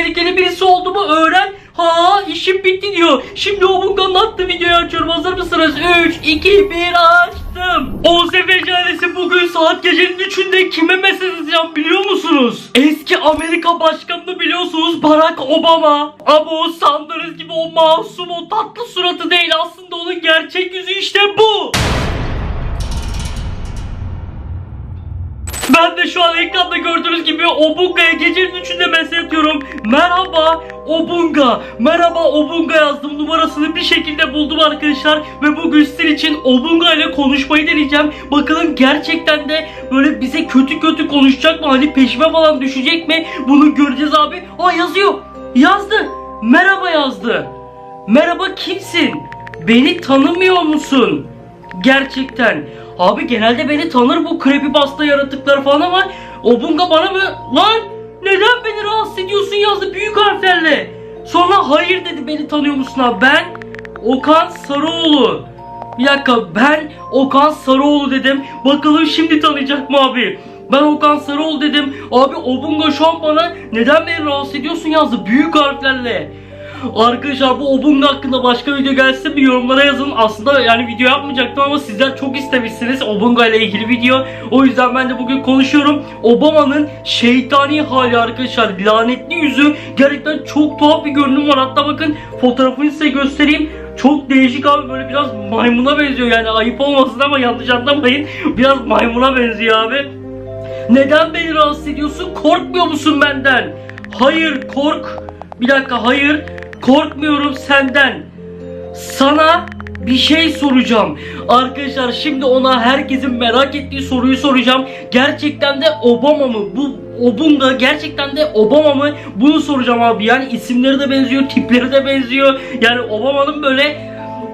tehlikeli birisi olduğumu öğren. Ha işim bitti diyor. Şimdi Obunga'nın attığı videoyu açıyorum. Hazır mısınız? 3, 2, 1 açtım. Oğuzhan ailesi bugün saat gecenin 3'ünde kime mesaj atacağım biliyor musunuz? Eski Amerika başkanını biliyorsunuz Barack Obama. Ama o sandığınız gibi o masum o tatlı suratı değil aslında onun gerçek yüzü işte bu. Ben de şu an ekranda gördüğünüz gibi Obunga'ya gecenin üçünde mesaj atıyorum. Merhaba Obunga. Merhaba Obunga yazdım. Numarasını bir şekilde buldum arkadaşlar. Ve bugün sizin için Obunga ile konuşmayı deneyeceğim. Bakalım gerçekten de böyle bize kötü kötü konuşacak mı? Hani peşime falan düşecek mi? Bunu göreceğiz abi. Aa yazıyor. Yazdı. Merhaba yazdı. Merhaba kimsin? Beni tanımıyor musun? Gerçekten. Abi genelde beni tanır bu creepypasta yaratıklar falan ama Obunga bana mı? Lan neden beni rahatsız ediyorsun yazdı büyük harflerle. Sonra hayır dedi beni tanıyor musun abi? Ben Okan Sarıoğlu. Bir dakika ben Okan Sarıoğlu dedim. Bakalım şimdi tanıyacak mı abi? Ben Okan Sarıoğlu dedim. Abi Obunga şu an bana neden beni rahatsız ediyorsun yazdı büyük harflerle. Arkadaşlar bu Obunga hakkında başka video gelsin mi yorumlara yazın. Aslında yani video yapmayacaktım ama sizler çok istemişsiniz Obunga ile ilgili video. O yüzden ben de bugün konuşuyorum. Obama'nın şeytani hali arkadaşlar. Lanetli yüzü gerçekten çok tuhaf bir görünüm var. Hatta bakın fotoğrafını size göstereyim. Çok değişik abi böyle biraz maymuna benziyor yani ayıp olmasın ama yanlış anlamayın. Biraz maymuna benziyor abi. Neden beni rahatsız ediyorsun? Korkmuyor musun benden? Hayır kork. Bir dakika hayır. Korkmuyorum senden. Sana bir şey soracağım. Arkadaşlar şimdi ona herkesin merak ettiği soruyu soracağım. Gerçekten de Obama mı? Bu Obunga gerçekten de Obama mı? Bunu soracağım abi. Yani isimleri de benziyor, tipleri de benziyor. Yani Obama'nın böyle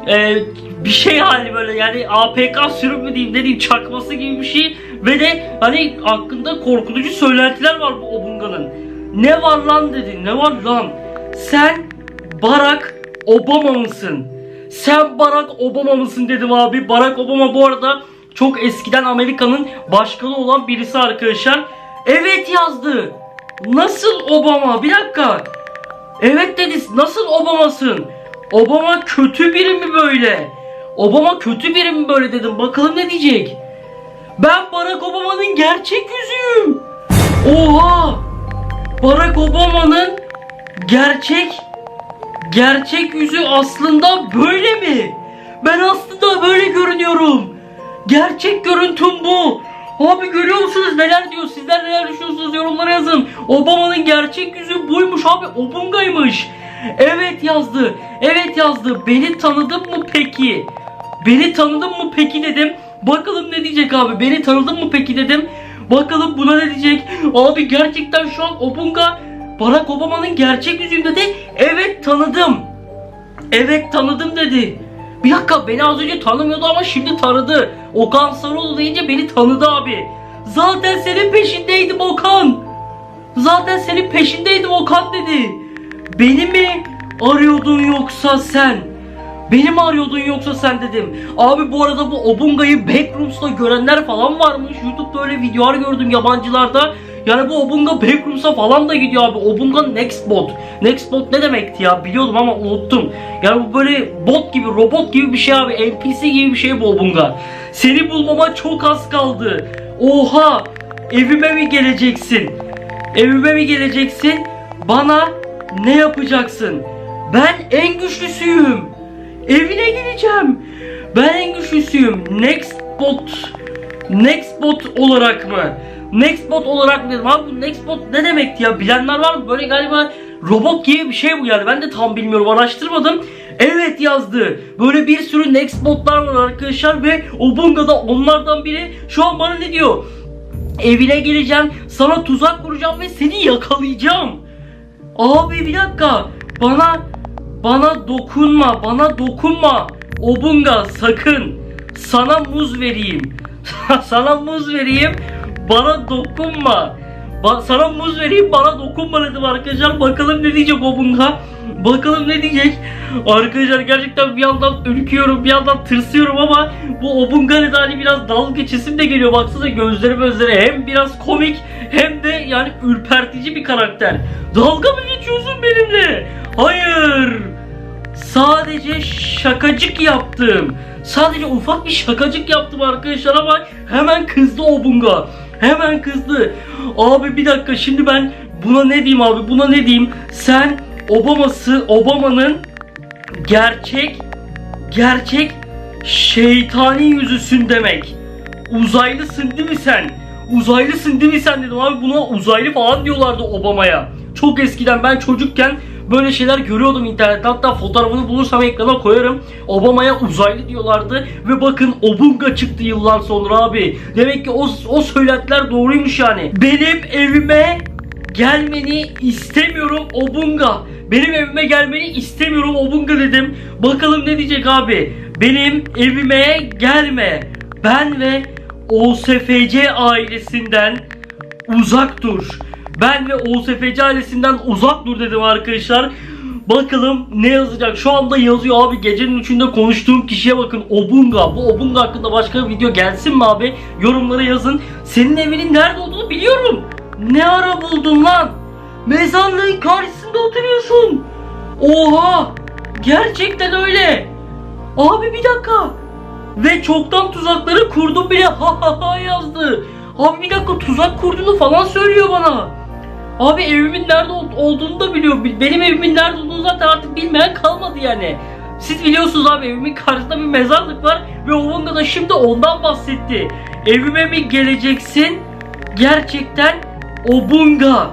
e, bir şey hali böyle yani APK sürüm mü diyeyim ne diyeyim çakması gibi bir şey ve de hani hakkında korkutucu söylentiler var bu Obunga'nın. Ne var lan dedi ne var lan sen Barack Obama mısın? Sen Barack Obama mısın dedim abi. Barack Obama bu arada çok eskiden Amerika'nın başkanı olan birisi arkadaşlar. Evet yazdı. Nasıl Obama? Bir dakika. Evet dedi. Nasıl Obama'sın? Obama kötü biri mi böyle? Obama kötü biri mi böyle dedim. Bakalım ne diyecek? Ben Barack Obama'nın gerçek yüzüyüm. Oha! Barack Obama'nın gerçek gerçek yüzü aslında böyle mi? Ben aslında böyle görünüyorum. Gerçek görüntüm bu. Abi görüyor musunuz neler diyor? Sizler neler düşünüyorsunuz yorumlara yazın. Obama'nın gerçek yüzü buymuş abi. Obunga'ymış. Evet yazdı. Evet yazdı. Beni tanıdın mı peki? Beni tanıdın mı peki dedim. Bakalım ne diyecek abi. Beni tanıdın mı peki dedim. Bakalım buna ne diyecek. Abi gerçekten şu an Obunga Barack Obama'nın gerçek yüzüyüm dedi. Evet tanıdım. Evet tanıdım dedi. Bir dakika beni az önce tanımıyordu ama şimdi tanıdı. Okan Sarıoğlu deyince beni tanıdı abi. Zaten senin peşindeydim Okan. Zaten senin peşindeydim Okan dedi. Beni mi arıyordun yoksa sen? Beni mi arıyordun yoksa sen dedim. Abi bu arada bu Obunga'yı Backrooms'ta görenler falan varmış. YouTube'da öyle videolar gördüm yabancılarda. Yani bu Obunga Backrooms'a falan da gidiyor abi. Obunga Nextbot. Nextbot ne demekti ya biliyordum ama unuttum. Yani bu böyle bot gibi, robot gibi bir şey abi. NPC gibi bir şey bu Obunga. Seni bulmama çok az kaldı. Oha! Evime mi geleceksin? Evime mi geleceksin? Bana ne yapacaksın? Ben en güçlüsüyüm. Evine gideceğim. Ben en güçlüsüyüm. Next bot. Next bot olarak mı? Next bot olarak dedim. Abi bu next bot ne demekti ya? Bilenler var mı? Böyle galiba robot gibi bir şey bu yani. Ben de tam bilmiyorum. Araştırmadım. Evet yazdı. Böyle bir sürü next botlar var arkadaşlar ve Obunga'da onlardan biri şu an bana ne diyor? Evine geleceğim, sana tuzak kuracağım ve seni yakalayacağım. Abi bir dakika. Bana bana dokunma, bana dokunma. Obunga sakın. Sana muz vereyim. sana muz vereyim. Bana dokunma. Ba- sana muz vereyim bana dokunma dedim arkadaşlar. Bakalım ne diyecek Obunga. Bakalım ne diyecek. Arkadaşlar gerçekten bir yandan ürküyorum bir yandan tırsıyorum ama bu Obunga'nın da hani biraz dalga geçesim de geliyor. Baksana gözleri gözleri hem biraz komik hem de yani ürpertici bir karakter. Dalga mı geçiyorsun benimle? Hayır. Sadece şakacık yaptım. Sadece ufak bir şakacık yaptım arkadaşlar ama hemen kızdı Obunga. Hemen kızdı. Abi bir dakika şimdi ben buna ne diyeyim abi buna ne diyeyim? Sen Obama'sı Obama'nın gerçek gerçek şeytani yüzüsün demek. Uzaylısın değil mi sen? Uzaylısın değil mi sen dedim abi buna uzaylı falan diyorlardı Obama'ya. Çok eskiden ben çocukken böyle şeyler görüyordum internette hatta fotoğrafını bulursam ekrana koyarım. Obama'ya uzaylı diyorlardı ve bakın Obunga çıktı yıllar sonra abi. Demek ki o, o söylentiler doğruymuş yani. Benim evime gelmeni istemiyorum Obunga. Benim evime gelmeni istemiyorum Obunga dedim. Bakalım ne diyecek abi. Benim evime gelme. Ben ve OSFC ailesinden uzak dur. Ben ve OSFC ailesinden uzak dur dedim arkadaşlar. Bakalım ne yazacak. Şu anda yazıyor abi. Gecenin üçünde konuştuğum kişiye bakın. Obunga. Bu Obunga hakkında başka bir video gelsin mi abi? Yorumlara yazın. Senin evinin nerede olduğunu biliyorum. Ne ara buldun lan? Mezarlığın karşısında oturuyorsun. Oha! Gerçekten öyle. Abi bir dakika. Ve çoktan tuzakları kurdum bile ha ha ha yazdı. Abi bir dakika tuzak kurduğunu falan söylüyor bana. Abi evimin nerede ol- olduğunu da biliyor. Bil- Benim evimin nerede olduğunu zaten artık bilmeyen kalmadı yani. Siz biliyorsunuz abi evimin karşısında bir mezarlık var ve Ovanga da şimdi ondan bahsetti. Evime mi geleceksin? Gerçekten Obunga.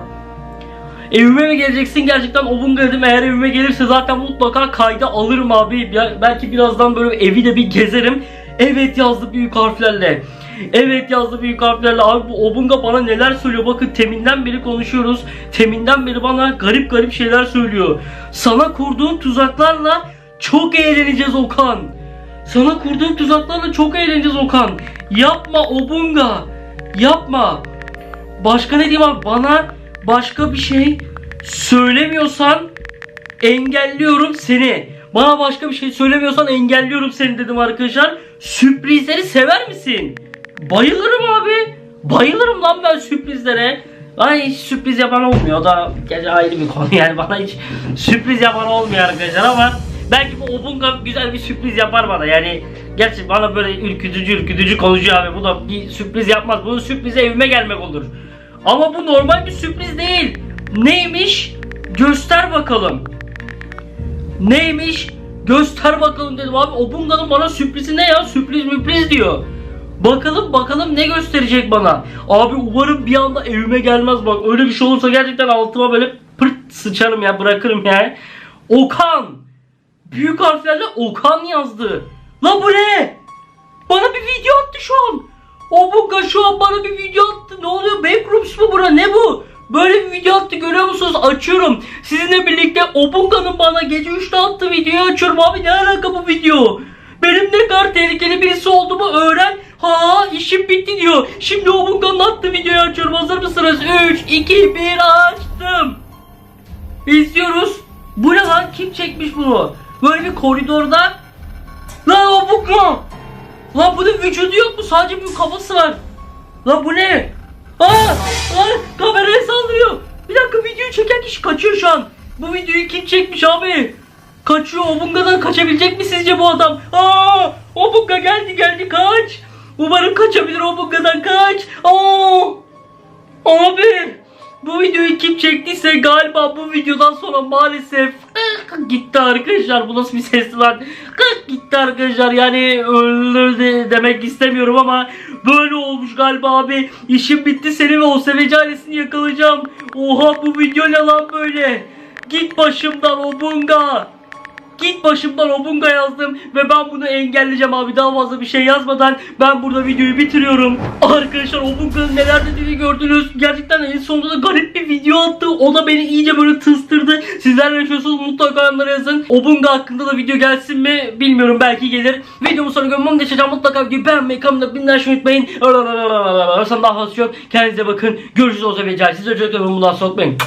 Evime mi geleceksin gerçekten Obunga dedim eğer evime gelirse zaten mutlaka kayda alırım abi belki birazdan böyle evi de bir gezerim Evet yazdı büyük harflerle Evet yazdı büyük harflerle. Abi bu Obunga bana neler söylüyor? Bakın teminden beri konuşuyoruz. Teminden beri bana garip garip şeyler söylüyor. Sana kurduğum tuzaklarla çok eğleneceğiz Okan. Sana kurduğum tuzaklarla çok eğleneceğiz Okan. Yapma Obunga. Yapma. Başka ne diyeyim abi? Bana başka bir şey söylemiyorsan engelliyorum seni. Bana başka bir şey söylemiyorsan engelliyorum seni dedim arkadaşlar. Sürprizleri sever misin? Bayılırım abi. Bayılırım lan ben sürprizlere. Bana hiç sürpriz yapan olmuyor. Da gerçi ayrı bir konu yani. Bana hiç sürpriz yapan olmuyor arkadaşlar ama belki bu Obunga güzel bir sürpriz yapar bana. Yani gerçi bana böyle ürkütücü ürkütücü konuşuyor abi. Bu da bir sürpriz yapmaz. Bunun sürprizi evime gelmek olur. Ama bu normal bir sürpriz değil. Neymiş? Göster bakalım. Neymiş? Göster bakalım dedim abi. Obunga'nın bana sürprizi ne ya? Sürpriz müpriz diyor Bakalım bakalım ne gösterecek bana. Abi umarım bir anda evime gelmez bak. Öyle bir şey olursa gerçekten altıma böyle pırt sıçarım ya bırakırım yani. Okan. Büyük harflerle Okan yazdı. La bu ne? Bana bir video attı şu an. Obunga şu an bana bir video attı. Ne oluyor? Backrooms mu bura? Ne bu? Böyle bir video attı görüyor musunuz? Açıyorum. Sizinle birlikte Obunga'nın bana gece 3'te attığı videoyu açıyorum. Abi ne alaka bu video? Benim ne kadar tehlikeli birisi olduğumu öğren. Ha işim bitti diyor. Şimdi Obunga'nın attığı videoyu açıyorum. Hazır mısınız? 3, 2, 1 açtım. İzliyoruz. Bu ne lan? Kim çekmiş bunu? Böyle bir koridorda. Lan Obunga! Lan bunun vücudu yok mu? Sadece bir kafası var. Lan bu ne? Aa, aa, kameraya saldırıyor. Bir dakika videoyu çeken kişi kaçıyor şu an. Bu videoyu kim çekmiş abi? Kaçıyor. Obunga'dan kaçabilecek mi sizce bu adam? Aa, Obunga geldi geldi kaç. Umarım kaçabilir Obunga'dan kaç. Aa, abi. Bu videoyu kim çektiyse galiba bu videodan sonra maalesef gitti arkadaşlar. Bu nasıl bir sesli lan? Gitti arkadaşlar. Yani öldü de- demek istemiyorum ama böyle olmuş galiba abi. İşim bitti seni ve o seveci ailesini yakalayacağım. Oha bu video ne lan böyle? Git başımdan o bunga. Git başımdan Obunga yazdım ve ben bunu engelleyeceğim abi daha fazla bir şey yazmadan ben burada videoyu bitiriyorum. Arkadaşlar Obunga'nın neler dediğini gördünüz. Gerçekten en sonunda da garip bir video attı. O da beni iyice böyle tıstırdı. Sizler ne düşünüyorsunuz mutlaka yorumlara yazın. Obunga hakkında da video gelsin mi bilmiyorum belki gelir. Videomu sonra görmem geçeceğim mutlaka videoyu beğenmeyi kanalımda binler unutmayın. Arasam daha fazla yok. Kendinize bakın. Görüşürüz o zaman. Size çocuklarımı bundan soğutmayın.